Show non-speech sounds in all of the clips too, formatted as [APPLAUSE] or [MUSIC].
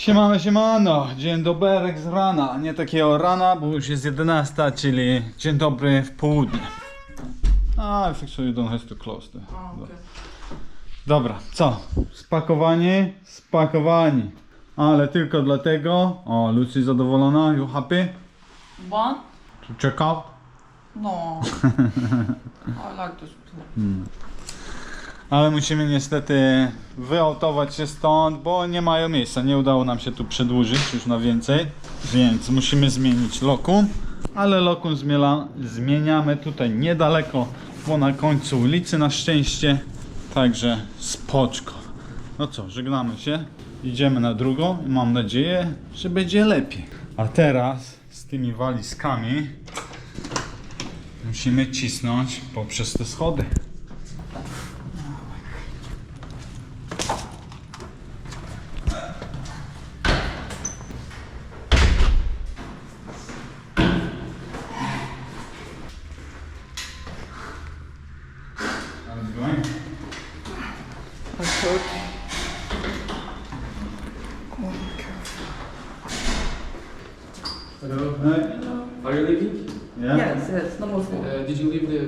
Siemano, siemano, dzień dobry z rana, nie takiego rana, bo już jest 11, czyli dzień dobry w południe. A, so you don't have to close the... Dobra, co? Spakowani? Spakowani. Ale tylko dlatego... O, Lucy zadowolona, you happy? One? To check out? No. [LAUGHS] I like this too. Ale musimy niestety wyautować się stąd, bo nie mają miejsca. Nie udało nam się tu przedłużyć już na więcej, więc musimy zmienić lokum. Ale lokum zmiela, zmieniamy tutaj niedaleko, bo na końcu ulicy na szczęście. Także spoczko. No co, żegnamy się. Idziemy na drugą i mam nadzieję, że będzie lepiej. A teraz z tymi walizkami musimy cisnąć poprzez te schody.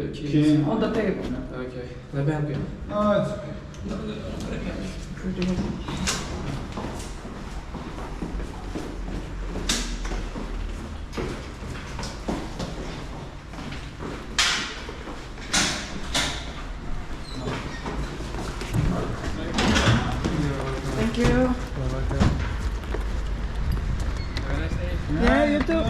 Did you leave the keys? Key. On the table. Okay. Let me help you. Oh, it's okay. Thank you. Yeah, you too.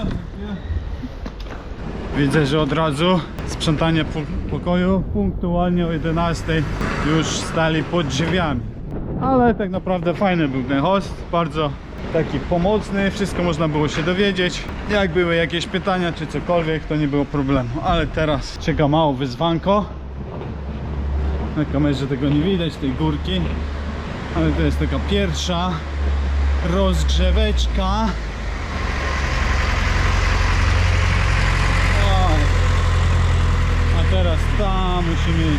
Widzę, że od razu sprzątanie po- pokoju punktualnie o 11 już stali pod drzwiami. Ale tak naprawdę fajny był ten host, bardzo taki pomocny, wszystko można było się dowiedzieć. Jak były jakieś pytania czy cokolwiek, to nie było problemu. Ale teraz czeka mało wyzwanko. Na kamerze tego nie widać, tej górki. Ale to jest taka pierwsza rozgrzeweczka. Oj. A teraz tam musimy.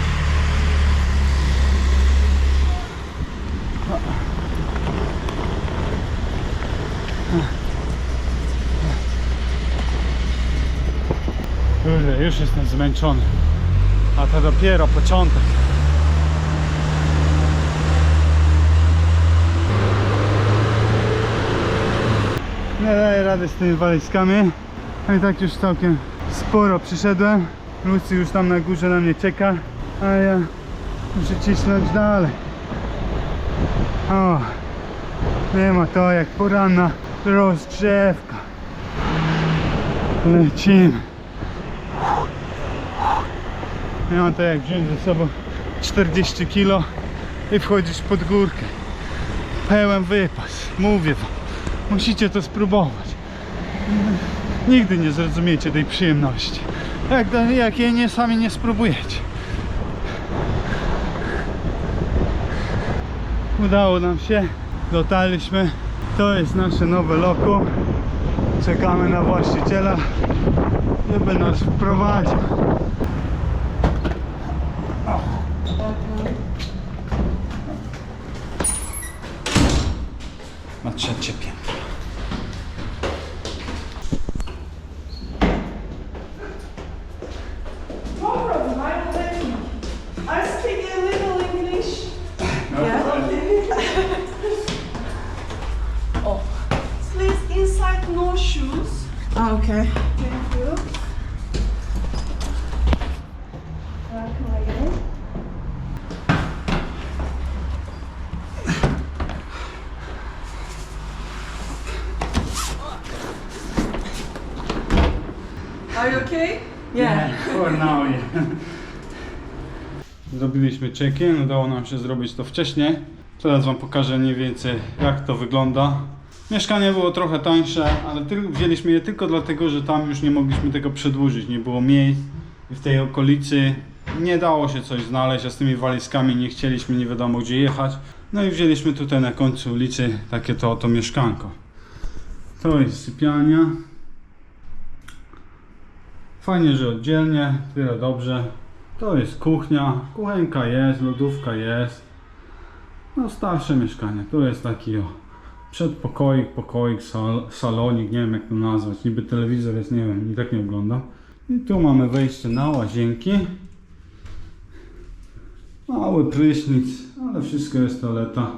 Kurde, już jestem zmęczony. A to dopiero początek. Nie daję rady z tymi walizkami. I tak już całkiem sporo przyszedłem. Lucy już tam na górze na mnie czeka, a ja muszę cisnąć dalej. O, nie ma to jak poranna rozgrzewka. Lecimy. Nie ma to jak wziąć ze sobą 40 kg i wchodzić pod górkę. Pełen wypas, mówię wam. Musicie to spróbować. Nigdy nie zrozumiecie tej przyjemności. Jak, jak jej nie, sami nie spróbujecie. Udało nam się. Dotarliśmy. To jest nasze nowe lokum. Czekamy na właściciela, żeby nas wprowadził. Na trzecie piętro. No problem, I will let you. I speak a little English. Yeah. oh. Please, inside no shoes. Okay. Thank you. Welcome again. Are you okay? For now, yeah. [LAUGHS] Zrobiliśmy check-in, udało nam się zrobić to wcześniej. Teraz Wam pokażę mniej więcej jak to wygląda. Mieszkanie było trochę tańsze, ale wzięliśmy je tylko dlatego, że tam już nie mogliśmy tego przedłużyć. Nie było miejsc i w tej okolicy nie dało się coś znaleźć, a z tymi walizkami nie chcieliśmy nie wiadomo gdzie jechać. No i wzięliśmy tutaj na końcu ulicy takie to oto mieszkanko. To jest sypialnia. Fajnie, że oddzielnie, tyle dobrze. To jest kuchnia, kuchenka jest, lodówka jest. No starsze mieszkanie, to jest taki o przedpokoik, pokoik, sal, salonik, nie wiem jak to nazwać. Niby telewizor jest, nie wiem, i tak nie ogląda. I tu mamy wejście na łazienki. Mały prysznic, ale wszystko jest toaleta.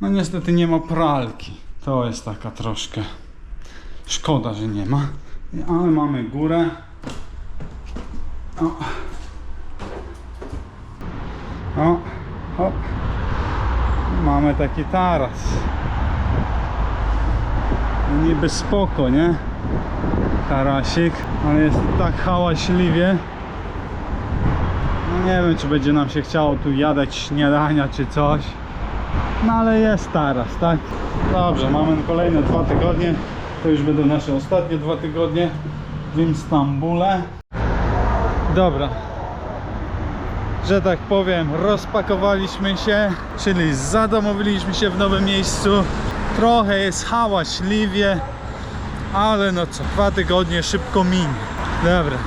No niestety nie ma pralki. To jest taka troszkę szkoda, że nie ma. Ale mamy górę. O. O, hop. Mamy taki taras. No Niby spoko, nie? Tarasik, ale jest tak hałaśliwie. No nie wiem, czy będzie nam się chciało tu jadać śniadania czy coś. No ale jest taras, tak? Dobrze, mamy kolejne dwa tygodnie. To już będą nasze ostatnie dwa tygodnie w Istambule. Dobra, że tak powiem, rozpakowaliśmy się, czyli zadomowiliśmy się w nowym miejscu. Trochę jest hałaśliwie, ale no co, dwa tygodnie szybko minie. Dobra,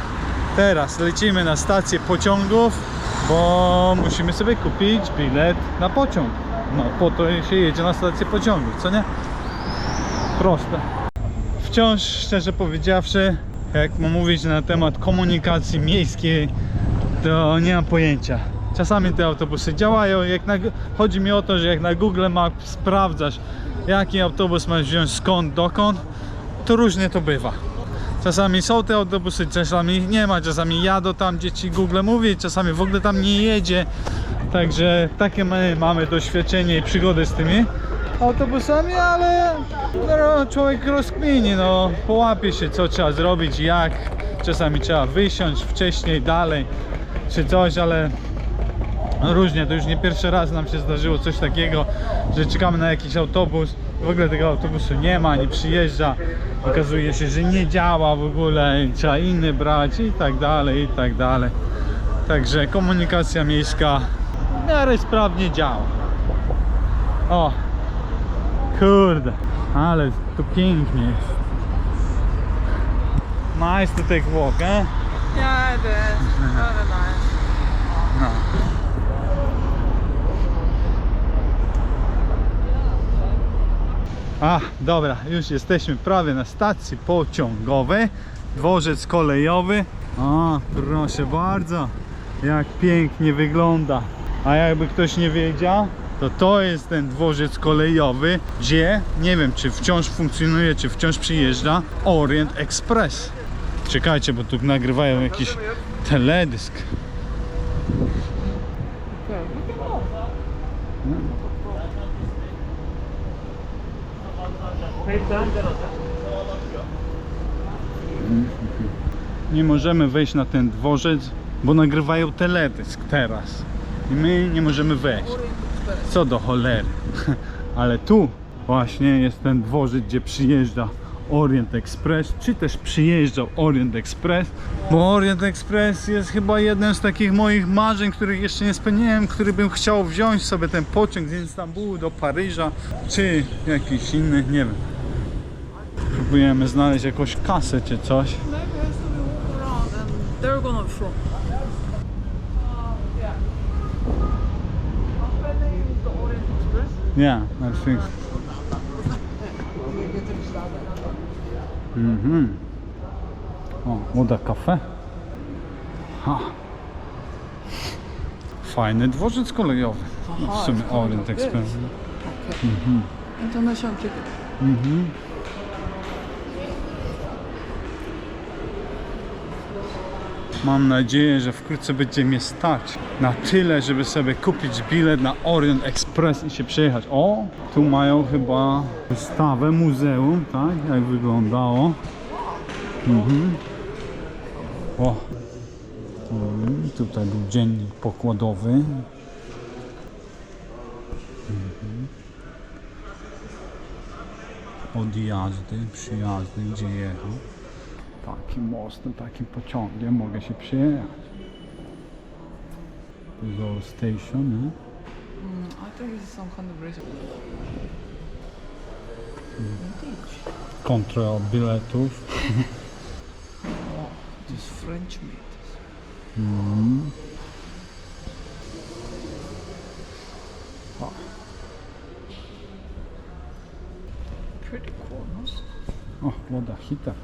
teraz lecimy na stację pociągów, bo musimy sobie kupić bilet na pociąg. No po to się jedzie na stację pociągów, co nie? Proste. Wciąż, szczerze powiedziawszy, jak mówić na temat komunikacji miejskiej, to nie mam pojęcia. Czasami te autobusy działają, jak na, chodzi mi o to, że jak na Google Maps sprawdzasz jaki autobus masz wziąć skąd, dokąd, to różnie to bywa. Czasami są te autobusy, czasami ich nie ma, czasami jadą tam, gdzie ci Google mówi, czasami w ogóle tam nie jedzie. Także takie my mamy doświadczenie i przygody z tymi autobusami, ale no, człowiek rozkmini, no, połapie się co trzeba zrobić, jak. Czasami trzeba wysiąść wcześniej, dalej, czy coś, ale no, różnie, to już nie pierwszy raz nam się zdarzyło coś takiego, że czekamy na jakiś autobus, w ogóle tego autobusu nie ma, nie przyjeżdża, okazuje się, że nie działa w ogóle, trzeba inny brać i tak dalej, i tak dalej. Także komunikacja miejska w miarę sprawnie działa. O, kurde, ale tu pięknie jest. Nice to take walk, eh? Yeah, it is. Very nice. No. A, dobra, już jesteśmy prawie na stacji pociągowej. Dworzec kolejowy. O, proszę bardzo, jak pięknie wygląda. A jakby ktoś nie wiedział, to to jest ten dworzec kolejowy, gdzie nie wiem, czy wciąż funkcjonuje, czy wciąż przyjeżdża Orient Express. Czekajcie, bo tu nagrywają jakiś teledysk. Nie możemy wejść na ten dworzec, bo nagrywają teledysk teraz. I my nie możemy wejść. Co do cholery. [LAUGHS] Ale tu właśnie jest ten dworzec, gdzie przyjeżdża Orient Express, czy też przyjeżdżał Orient Express, bo Orient Express jest chyba jednym z takich moich marzeń, których jeszcze nie spełniłem, który bym chciał wziąć sobie ten pociąg z Istanbulu do Paryża, czy jakiś inny, nie wiem. Próbujemy znaleźć jakąś kasę czy coś. Maybe has to around and they're gonna Yeah, I think. Mhm. O, woda kafe. Ha. Fajny dworzec kolejowy. No, w sumie Orient Express. International ticket. Mhm. Mam nadzieję, że wkrótce będzie mnie stać na tyle, żeby sobie kupić bilet na Orient Express i się przejechać. O, tu mają chyba wystawę muzeum, tak? Jak wyglądało. Mhm. O. Mhm. Tutaj był dziennik pokładowy. Mhm. Odjazdy, przyjazdy, gdzie jechał. Takim mostem, takim pociągiem mogę się przejechać. All station, nie? Mm, I think it's some kind of. Vintage. Kontrola biletów. Wow, this French made. Mm. O. pretty cool, no? O, woda, hitar.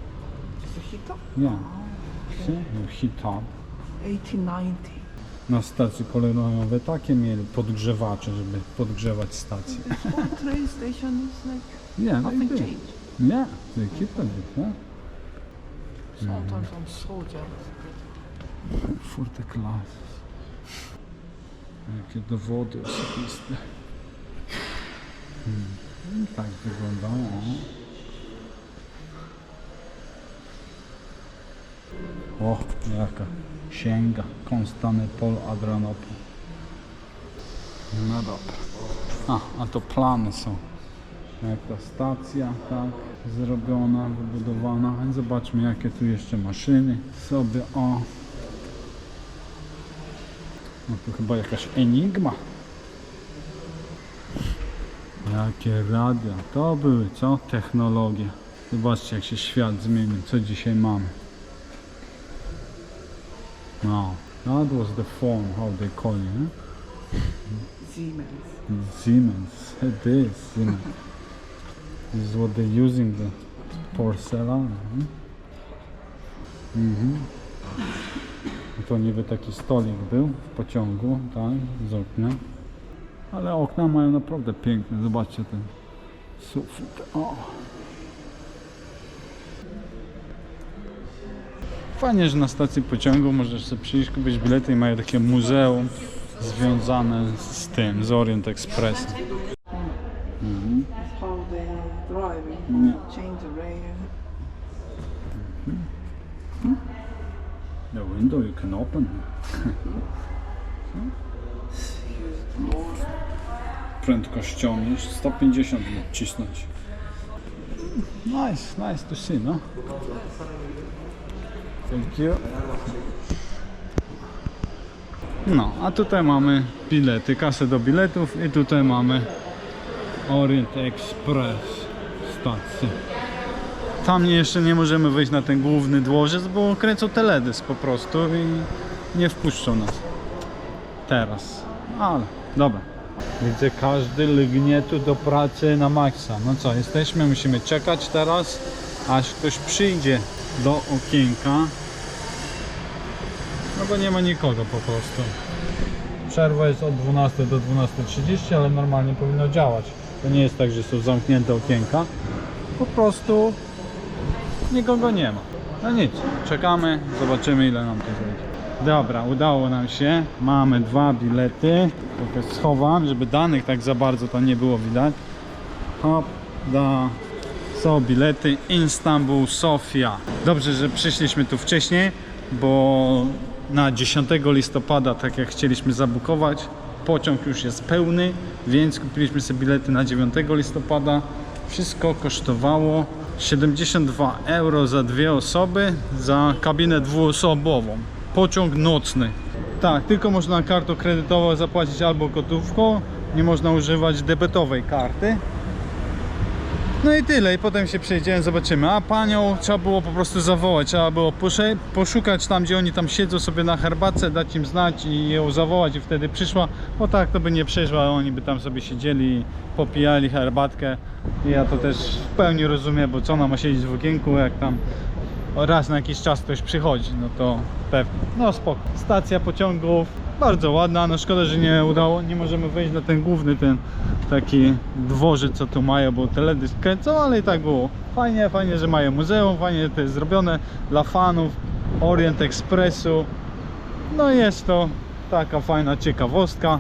Heater? Ja. See? No, Hitar. 1890. Na stacji kolejowej takie mieli podgrzewacze, żeby podgrzewać stację. This whole train station is like Yeah, they nothing do. changed. Yeah, they keep it, yeah. Sometimes I'm so jealous. For the classes. Jakie dowody osobiste. Hmm. Tak wyglądało. O, jaka księga. Konstantypol Adrianopol. No dobra. A, a to plany są. Jak ta stacja, tak, zrobiona, wybudowana. Zobaczmy, jakie tu jeszcze maszyny sobie, o. No to chyba jakaś enigma. Jakie radia, to były, co? Technologie. Zobaczcie, jak się świat zmienił, co dzisiaj mamy. No, that was the phone, how they call it, eh? Siemens. Siemens, it is Siemens. This is what they're using the porcelain. Mhm. To niby taki stolik był w pociągu, tak, z oknem. Ale okna mają naprawdę piękne, zobaczcie ten sufit. O. Fajnie, że na stacji pociągu możesz sobie przyjść, kupić bilety i mają takie muzeum związane z tym, z Orient Expressem. Mhm. The window you can open. Prędkością już 150 cisnąć. Nice, nice to see, no? Thank you. No, a tutaj mamy bilety, kasę do biletów i tutaj mamy Orient Express stację. Tam jeszcze nie możemy wejść na ten główny dworzec, bo kręcą teledysk po prostu i nie wpuszczą nas. Teraz. Ale, dobra. Widzę, każdy lgnie tu do pracy na maksa. No co, jesteśmy, musimy czekać teraz, aż ktoś przyjdzie do okienka. No bo nie ma nikogo po prostu. Przerwa jest od 12 do 12.30, ale normalnie powinno działać. To nie jest tak, że są zamknięte okienka. Po prostu nikogo nie ma. No nic, czekamy, zobaczymy ile nam to zejdzie. Dobra, udało nam się. Mamy dwa bilety. Trochę schowam, żeby danych tak za bardzo tam nie było widać. Hop, da. Są bilety Istanbul, Sofia. Dobrze, że przyszliśmy tu wcześniej, bo na 10 listopada, tak jak chcieliśmy zabukować, pociąg już jest pełny, więc kupiliśmy sobie bilety na 9 listopada. Wszystko kosztowało 72 euro za dwie osoby, za kabinę dwuosobową. Pociąg nocny. Tak, tylko można kartą kredytową zapłacić albo gotówką, nie można używać debetowej karty. No i tyle, i potem się przejdziemy, zobaczymy. A panią trzeba było po prostu zawołać, trzeba było poszukać tam, gdzie oni tam siedzą sobie na herbatce, dać im znać i ją zawołać i wtedy przyszła, bo tak to by nie przyszła, oni by tam sobie siedzieli popijali herbatkę. I ja to też w pełni rozumiem, bo co ona ma siedzieć w okienku, jak tam raz na jakiś czas ktoś przychodzi, no to pewnie. No spoko. Stacja pociągów bardzo ładna, no szkoda, że nie udało, nie możemy wejść na ten główny, ten taki dworzec, co tu mają, bo teledysk kręcą, ale i tak było. Fajnie, fajnie, że mają muzeum, fajnie to jest zrobione dla fanów Orient Expressu. No jest to taka fajna ciekawostka.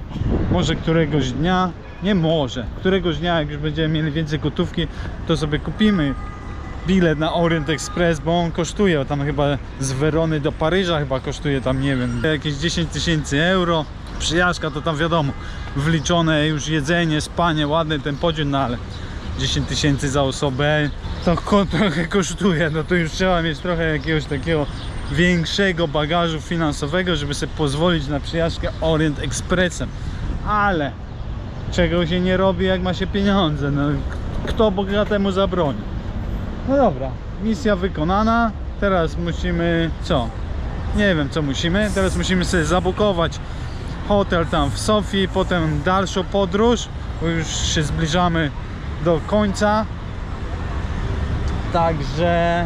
Może któregoś dnia, nie może, któregoś dnia jak już będziemy mieli więcej gotówki, to sobie kupimy bilet na Orient Express, bo on kosztuje tam chyba z Werony do Paryża chyba kosztuje tam nie wiem jakieś 10 tysięcy euro. Przyjażdżka to tam wiadomo, wliczone już jedzenie, spanie, ładny ten podział, no ale 10 tysięcy za osobę to [LAUGHS] trochę kosztuje, no to już trzeba mieć trochę jakiegoś takiego większego bagażu finansowego, żeby sobie pozwolić na przyjażdżkę Orient Expressem. Ale czego się nie robi jak ma się pieniądze, no kto bogatemu zabroni? No dobra, misja wykonana. Teraz musimy co? Nie wiem co musimy. Teraz musimy sobie zabukować hotel tam w Sofii, potem dalszą podróż, bo już się zbliżamy do końca. Także